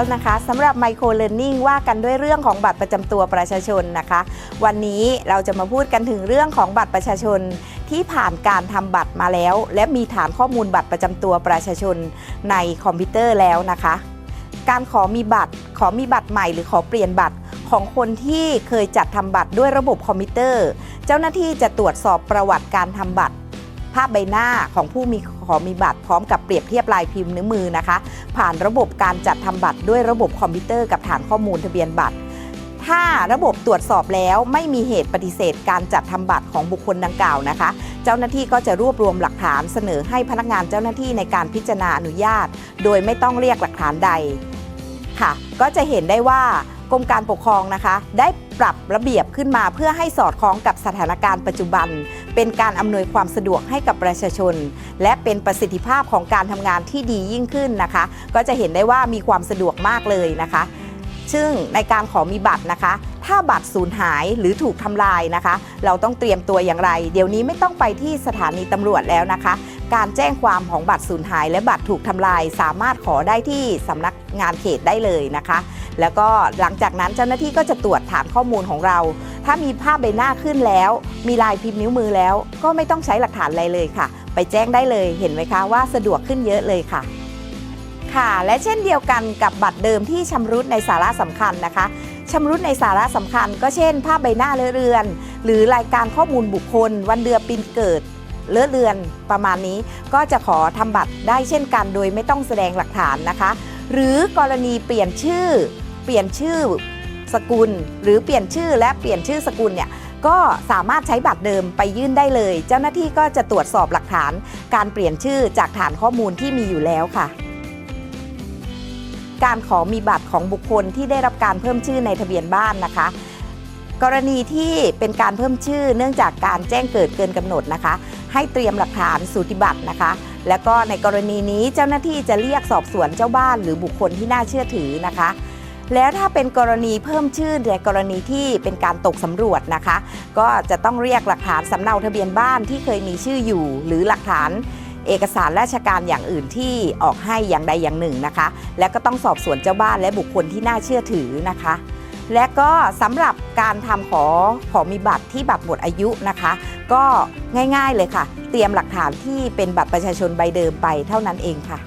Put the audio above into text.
แล้วนะคะสำหรับ Micro Learning ว่ากันด้วยเรื่องของบัตรประจำตัวประชาชนนะคะ วันนี้เราจะมาพูดกันถึงเรื่องของบัตรประชาชนที่ผ่านการทำบัตรมาแล้ว และมีฐานข้อมูลบัตรประจำตัวประชาชนในคอมพิวเตอร์แล้วนะคะ การขอมีบัตร ขอมีบัตรใหม่หรือขอเปลี่ยนบัตรของคนที่เคยจัดทำบัตรด้วยระบบคอมพิวเตอร์ เจ้าหน้าที่จะตรวจสอบประวัติการทำบัตร ภาพใบหน้าของผู้มีขอมีบัตรพร้อมกับเปรียบเทียบลายพิมพ์นิ้วมือนะคะ ผ่านระบบการจัดทำบัตรด้วยระบบคอมพิวเตอร์กับฐานข้อมูลทะเบียนบัตร ถ้าระบบตรวจสอบแล้วไม่มีเหตุปฏิเสธการจัดทำบัตรของบุคคลดังกล่าวนะคะ เจ้าหน้าที่ก็จะรวบรวมหลักฐานเสนอให้พนักงานเจ้าหน้าที่ในการพิจารณาอนุญาต โดยไม่ต้องเรียกหลักฐานใดค่ะ ก็จะเห็นได้ว่า กรมการปกครองนะคะ ได้ปรับระเบียบขึ้นมาเพื่อให้สอดคล้องกับสถานการณ์ปัจจุบัน เป็นการอำนวยความสะดวกให้กับประชาชน และเป็นประสิทธิภาพของการทำงานที่ดียิ่งขึ้นนะคะ ก็จะเห็นได้ว่ามีความสะดวกมากเลยนะคะ ซึ่งในการขอมีบัตรนะคะ ถ้าบัตรสูญหายหรือถูกทำลายนะคะ เราต้องเตรียมตัวอย่างไร เดี๋ยวนี้ไม่ต้องไปที่สถานีตำรวจแล้วนะคะการแจ้งความของบัตรสูญหาย และบัตรถูกทำลาย สามารถขอได้ที่สำนักงานเขตได้เลยนะคะ แล้วก็หลังจากนั้นเจ้าหน้าที่ก็จะตรวจฐานข้อมูลของเรา ถ้ามีภาพใบหน้าขึ้นแล้ว มีลายพิมพ์นิ้วมือแล้ว ก็ไม่ต้องใช้หลักฐานอะไรเลยค่ะ ไปแจ้งได้เลยเห็นไหมคะว่าสะดวกขึ้นเยอะเลยค่ะ ค่ะ และเช่นเดียวกันกับบัตรเดิมที่ชำรุดในสาระสำคัญนะคะชำรุดในสาระสำคัญ ก็เช่น ภาพใบหน้าเลอะเลือน หรือรายการข้อมูลบุคคล วันเดือนปีเกิดเลอะเลือนประมาณนี้ ก็จะขอทำบัตรได้เช่นกัน โดยไม่ต้องแสดงหลักฐานนะคะ หรือกรณีเปลี่ยนชื่อ เปลี่ยนชื่อสกุล หรือเปลี่ยนชื่อและเปลี่ยนชื่อสกุลเนี่ยก็สามารถใช้บัตรเดิมไปยื่นได้เลย เจ้าหน้าที่ก็จะตรวจสอบหลักฐาน การเปลี่ยนชื่อจากฐานข้อมูลที่มีอยู่แล้วค่ะ การขอมีบัตรของบุคคลที่ได้รับการเพิ่มชื่อในทะเบียนบ้านนะคะ กรณีที่เป็นการเพิ่มชื่อเนื่องจากการแจ้งเกิดเกินกำหนดนะคะ ให้เตรียมหลักฐานสูติบัตรนะคะ แล้วก็ในกรณีนี้เจ้าหน้าที่จะเรียกสอบสวนเจ้าบ้านหรือบุคคลที่น่าเชื่อถือนะคะ แล้วถ้าเป็นกรณีเพิ่มชื่อในกรณีที่เป็นการตกสำรวจนะคะ ก็จะต้องเรียกหลักฐานสำเนาทะเบียนบ้านที่เคยมีชื่ออยู่ หรือหลักฐานเอกสารราชการอย่างอื่นที่ออกให้อย่างใดอย่างหนึ่งนะคะ และก็ต้องสอบสวนเจ้าบ้านและบุคคลที่น่าเชื่อถือนะคะ และก็สำหรับการทำขอขอมีบัตรที่บัตรหมดอายุนะคะ ก็ง่ายๆเลยค่ะ เตรียมหลักฐานที่เป็นบัตรประชาชนใบเดิมไปเท่านั้นเองค่ะ